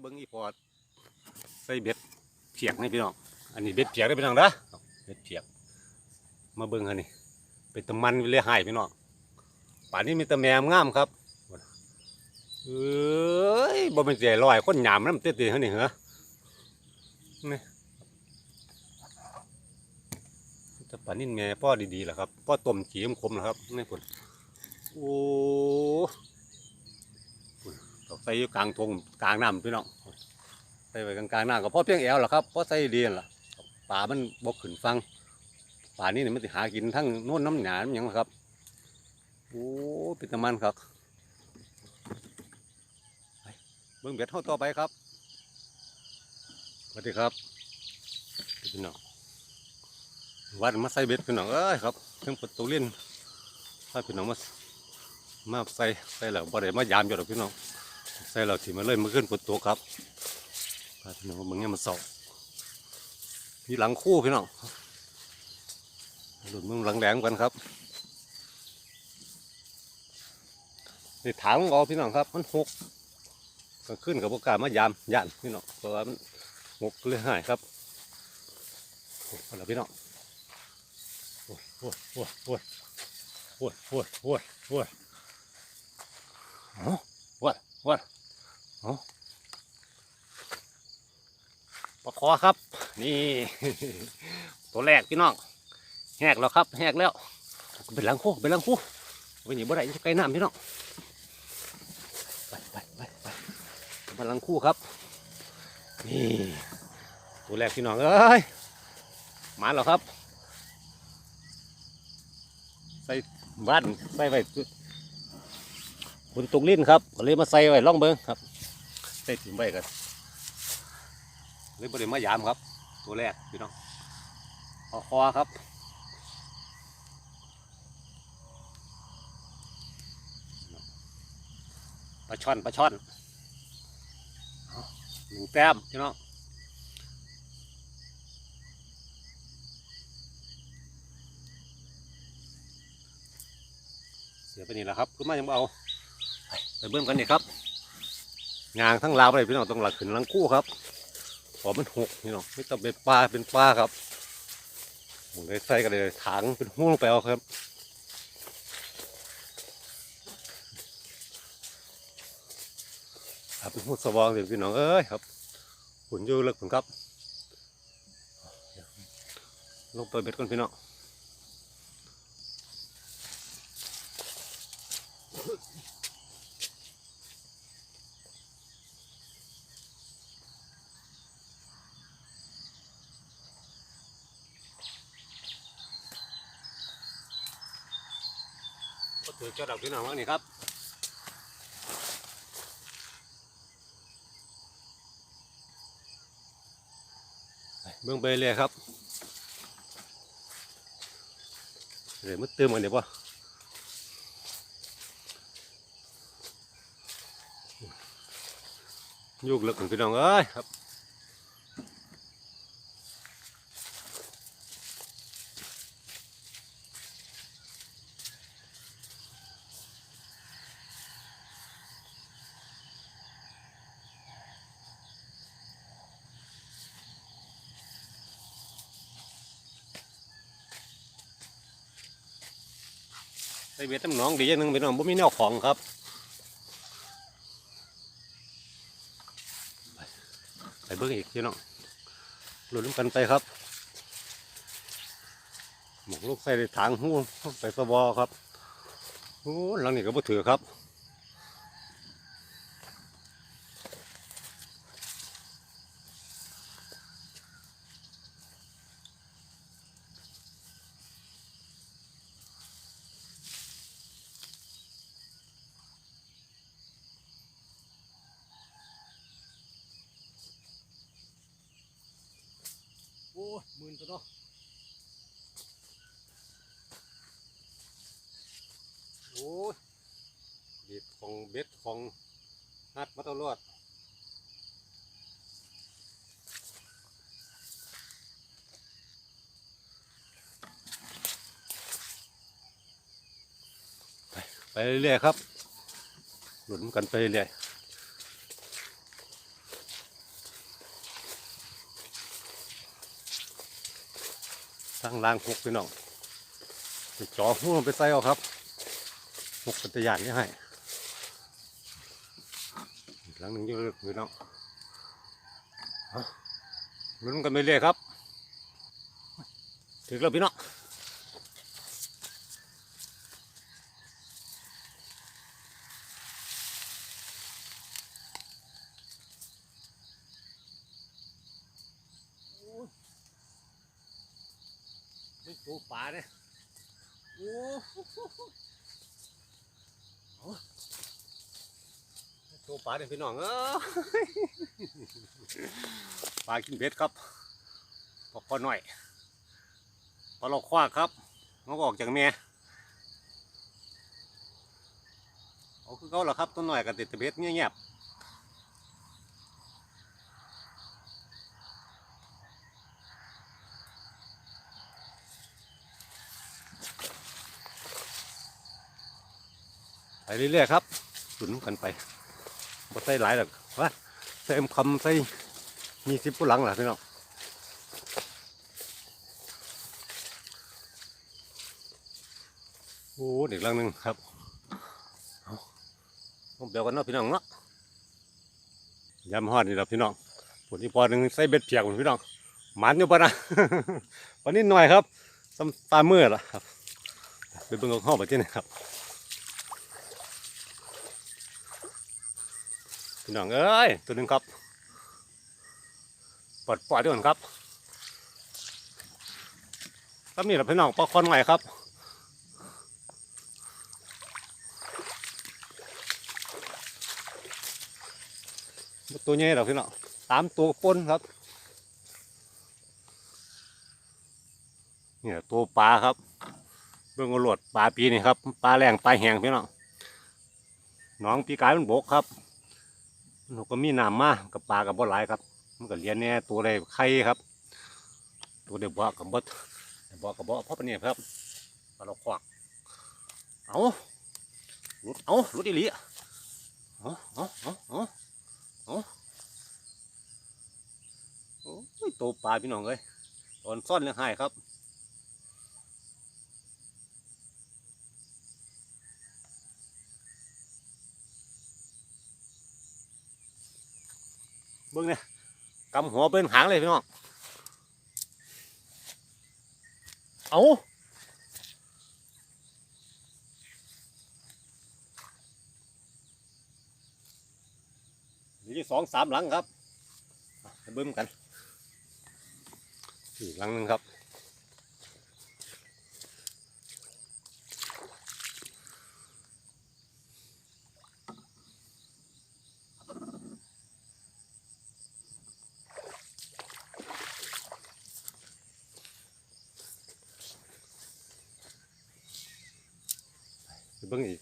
เบิ้งอีพอดใส่เบ็ดเพียกนี่พี่น้อง อันนี้เบ็ดเพียกได้พี่น้องนะเบ็ดเพียก มาเบิ้งอันนี้ เป็นตะมันเลยหายพี่น้อง ป่านนี้มีตะแมมงามครับเอ้ยบ่เป็นเสียลอยคนหยามน้ำเตี้ยๆเฮานี่เหรอนี่จะป่านนี้แม่พ่อดีๆแหละครับ พ่อต้มจีมคมๆนะครับนี่คนโอ้ อาใส่อยู่กลางทงกลางน้ำพี่น้องใส่ไว้กลางน้ำก็พอเพียงแอวแหละครับพอใส่ดีนั่นล่ะป่ามันบกขึ้นฟังป่านี้เนี่ยมันสิหากินทั้งโน่นน้ำหนามนหยังละครับโอ้เป็นตะมันครับเบิ่งเบ็ดเท่าต่อไปครับสวัสดีครับพี่น้องวัดมาใส่เบ็ดพี่น้องเอ้ยครับเพิ่งประตูเล่นถ้าพี่น้องมามาใส่ใส่แล้วบ่ได้มายามอยู่หรอกพี่น้อง ใส่แล้วที่มาเลยมาขึ้นประตูครับพาพี่น้องมึงเนี่ยมันเสามีหลังคู่พี่น้องหลุดมึงหลังแหลงกันครับนี่ถางเอาพี่น้องครับ มันหกก็ขึ้นกับโอกาสมายามย่านพี่น้องเพราะว่ามันหกเลยหายครับโอ้ยเอาละพี่น้องโอ้ยโอ้ยโอ้ยโอ้ยโอ้ยโอ้ยโอ้ยโอ้ยเอาวัดวัดเอา ปลาคอครับ นี่ ตัวแรกพี่น้องแหกแล้วครับแหกแล้วเป็นลังคู่เป็นลังคู่ไปหนีบ่ได้อยู่ใกล้น้ำพี่น้องไปไปไปไปเป็นลังคู่ครับ นี่ตัวแรกพี่น้องเอ้ยมาแล้วครับ ใส่บ้านใส่ไว้คุณตุกลิ้นครับก็เลยมาใส่ไว้ล่องเบิ้งครับ ใส่ถิ่มไว้กันเลยบ่ได้มายามครับ ตัวแรกพี่น้องอคอครับปลาช่อนปลาช่อนหนึ่งแต้มพี่น้องเสียไปนี่แหละครับคือมายังบ่เอาไปเบิ่มกันนี่ครับ งางทั้งลาวไปพี่น้องต้องหลักขึ้นหลังคู่ครับพอมันหกพี่น้องไม่ต้องเป็นปลาเป็นปลาครับผมได้ใส่กันเลยถังเป็นหูลงไปเอาครับครับเป็นหูสว่างเลยพี่น้องเอ้ยครับหุ่นอยู่เลิกผมครับลงไปเบ็ดก่อนพี่น้อง คือเจ้าดอกพี่หน้องว่านี่ครับเบื้องไปเลยครับเดี๋ยวมันเติมกันเดี๋ยวป่ะยุกเลิกของพี่น้องเอ้ยครับ เบ็ดน้ำหนองดีอย่างหนึงเป็น้องบ่มีแนวของครับไปเบิ้งอีกพี่น้องหลุดกันไปครับหมกลูกใส่ในถังหูใส่สบอครับโอ้หลังนี้ก็บ่ถือครับ มื่นตัวเนาะโอ้ยเบ็ดของเบ็ดของนัดมาตลอดไปไปเรื่อยๆครับ หลุนกันไปเรื่อย สร้างรางหกพี่น้องจ่อหูลงไปใส่เอาครับหกปัตยานนี่ให้หลังหนึ่งอยืดพี่น้องเอาลุ้นกันไปเรื่อยครับถึงแล้วพี่น้องนี่ตัวป่าเนี่ยโอ้โหเอา ตัวป่าเนี่ยพี่น้องเออปลากินเบ็ดครับพอพอหน่อยพอเราคว้าครับมันก็ออกจากเมียเอาคือเขาเหรอครับตัวหน่อยกับติดแต่เบ็ดเงียบๆ เรื่อยๆครับสุนกันไปบ่ใส่หลายหรอกว่าใส่คำใส่มีสิบผู้หลังหรอพี่น้องโอ้เด็กลังหนึ่งครับเอาเอาเดี๋ยวกันเนาะพี่น้องเนาะยำฮอดนี่แหละพี่น้องผลที่พอหนึ่งใส่เบ็ดเพียกพี่น้องหมันอยู่ปะนะวันนี้หน่อยครับซ้ำตาเมื่อละครับไปเบิ่งกับห้องไปที่นี่ครับ พี่น้องเอ้ยตัวหนึ่งครับปลดปล่อยด้วยกันครับก็มีแหละพี่น้องปลาคอนใหม่ครับตัวใหญ่เราพี่น้องตามตัวปนครับเนี่ยตัวปลาครับเบื้องหลดปลาปีนี่ครับปลาแรงปลาแหงพี่น้องน้องปีกายมันบกครับ นก็มีน้ำมากับปลากับบ่หลายครับ มันก็เลี้ยนแน่ตัวใดไข่ครับ ตัวเดียวบอกกับบดบอกกับบอกพ่อปะเนี่ยครับปลาเราควักเอาหลุดเอาหลุดอีหลีเอาเอาเอาเอาเอาโอ้ยตัวปลาพี่น้องเลยตอนซ่อนเรื่องหายครับ เบิ่งเนี่ยกำหัวเป็นหางเลยพี่น้องเอามีสองสามหลังครับเบิ่มกันอีกหลังหนึ่งครับ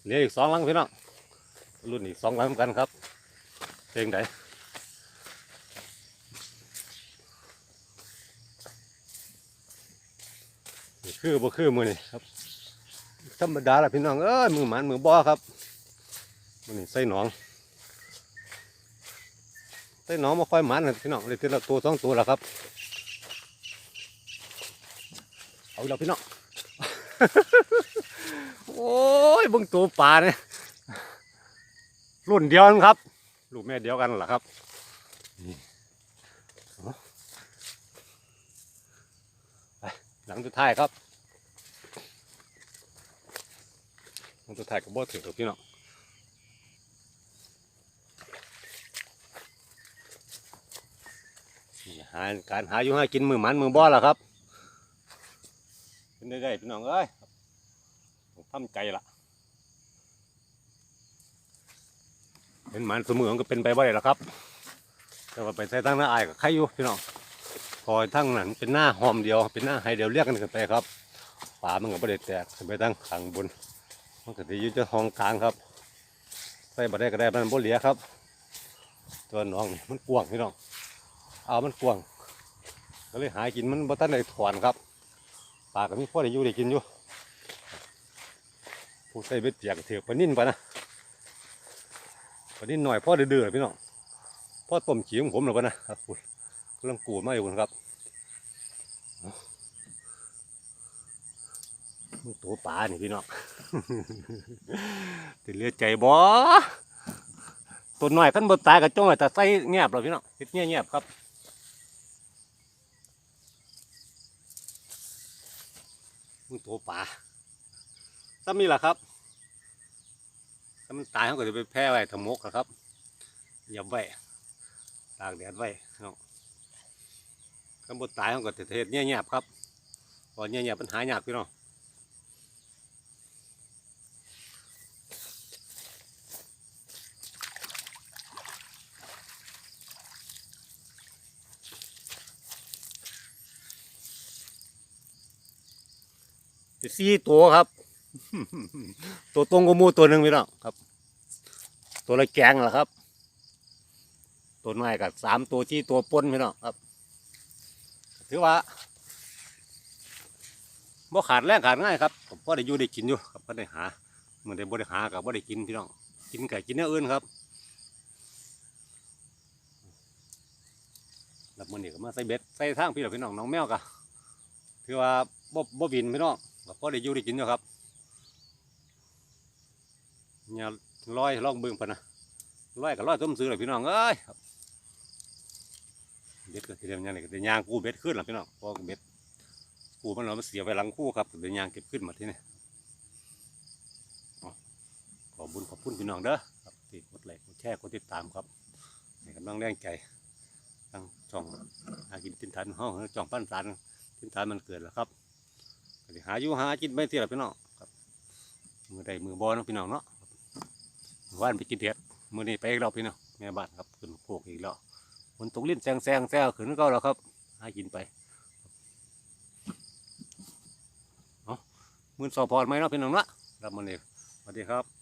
ไป เบิ่งอีกเหลืออีกสองลังพี่น้องรุ่นอีกสองลังเหมือนกันครับเพลงไหนคือบ่คือมือนี่ครับธรรมดาละพี่น้องเอ้ยมือหมันมือบ่อครับมือนี่ใส่หนองใส่หนองมาค่อยหมันนะพี่น้องเลยทีละตัวสองตัวละครับ เอาแล้วพี่น้อง โอ้ยบิ่งตัวปลาเนี่ยรุ่นเดียวกันครับ ลูกแม่เดียวกันเหรอครับไปหลังสุดท้ายครับหลังสุดท้ายก็บ่ถือกับพี่น้องหาการหาอยู่ให้กินมือหมันมือบ่ล่ะครับเป็นได้ๆพี่น้องเอ้ย ทำใจละเป็นหมันเสมอนก็เป็นไปบ่ได้ละครับ แต่ว่าไปใส่ทั้งหน้าอายกับใครอยู่พี่น้องคอยทั้งนั้นเป็นหน้าหอมเดียว เป็นหน้าไฮเดียวเรียกกันกันไปครับป่ามันก็บ่ได้แตกขึ้นไปทั้งข้างบนมันก็จะยู่ที่ห้องกลางครับ ใส่บ่ได้ก็ได้มันบ่เหลียครับ ตัวน้องนี่มันกว้างพี่น้องเอามันกว้างก็เลยหากินมันบ่ทันได้ถอนครับปลาก็มีพ่อได้อยู่ได้กินอยู่ ผู้ใส่เบ็ดเปียกเถือกปนิ่นปะนะปนิ่นหน่อยพ่อเดือดพี่น้องพ่อต้มจีของผมหรอปะนะครับคุณกำลังกูดมาอยู่คุณครับมึงตัวปลานี่พี่น้องติเลือดใจบ่ตัวหน้อยขั้นบนตายกับจ้องไว้แต่ใส่เงียบเลยพี่น้องเฮ็ดเงียบเงียบครับมึงตัวปลา ซ้ำนี่แหละครับถ้ามันตายเขาก็จะไปแพร่ไว้ทำมกอะครับเหยับไว้ตากแดดไว้พี่น้องขั้นบนตายเขาก็จะเฮ็ดเงียบเงียบๆครับพอเงียบๆปัญหายากพี่น้องสี่ตัวครับ ตัวตรงกว่าหมูตัวหนึ่งพี่น้องครับ ตัวละแกงเหรอครับ ตัวน้อยกับสามตัวที่ตัวปนพี่น้องครับ ถือว่าบ่ขาดแรงขาดง่ายครับผมพอได้อยู่ได้กินอยู่ครับพอได้หาเหมื่อได้บ่ได้หากับบ่ได้กินพี่น้องกินไก่กินเนื้ออื่นครับแล้วมันนี่ก็มาใส่เบ็ดใส่ทางพี่น้องพี่น้องน้องแมวกะถือว่าบ่บ่บินพี่น้องก็ได้อยู่ได้กินอยู่ครับ เนี่ยร้อยลองเบิ่งปะนะร้อยกับร้อยต้มซื้อเลยพี่น้องเอ้ยเบ็ดก็ทีเดียวยังไงก็เดี๋ยวยางกูเบ็ดขึ้นหรอพี่น้องเพอเบ็ดกูมันเรามันเสียไปหลังคู่ครับเดี๋ยวยางเก็บขึ้นมาที่นี่ขอบุญขอบคุณพี่น้องเด้อครับที่กดไลค์กดแชร์กดติดตามครับให้กำลังแรงใจทางช่องหากินตินทันห้องช่องปั้นสารตินทันมันเกิดแล้วครับหาอยู่หากินไม่เที่ยวพี่น้องครับมือใดมือบอลนาะพี่น้องเนาะ ว่านไปกินเห็ดมือนี้ไปอีกรอบพี่น้องแม่บ้านครับขึ้นโคกอีกแล้วฝนตกลิ้นแซงแซงแซงขึ้นก็แล้วครับให้กินไปเอามือสอบพอดไหมเนาะพี่น้องเนาะรับมันเลยสวัสดีครับ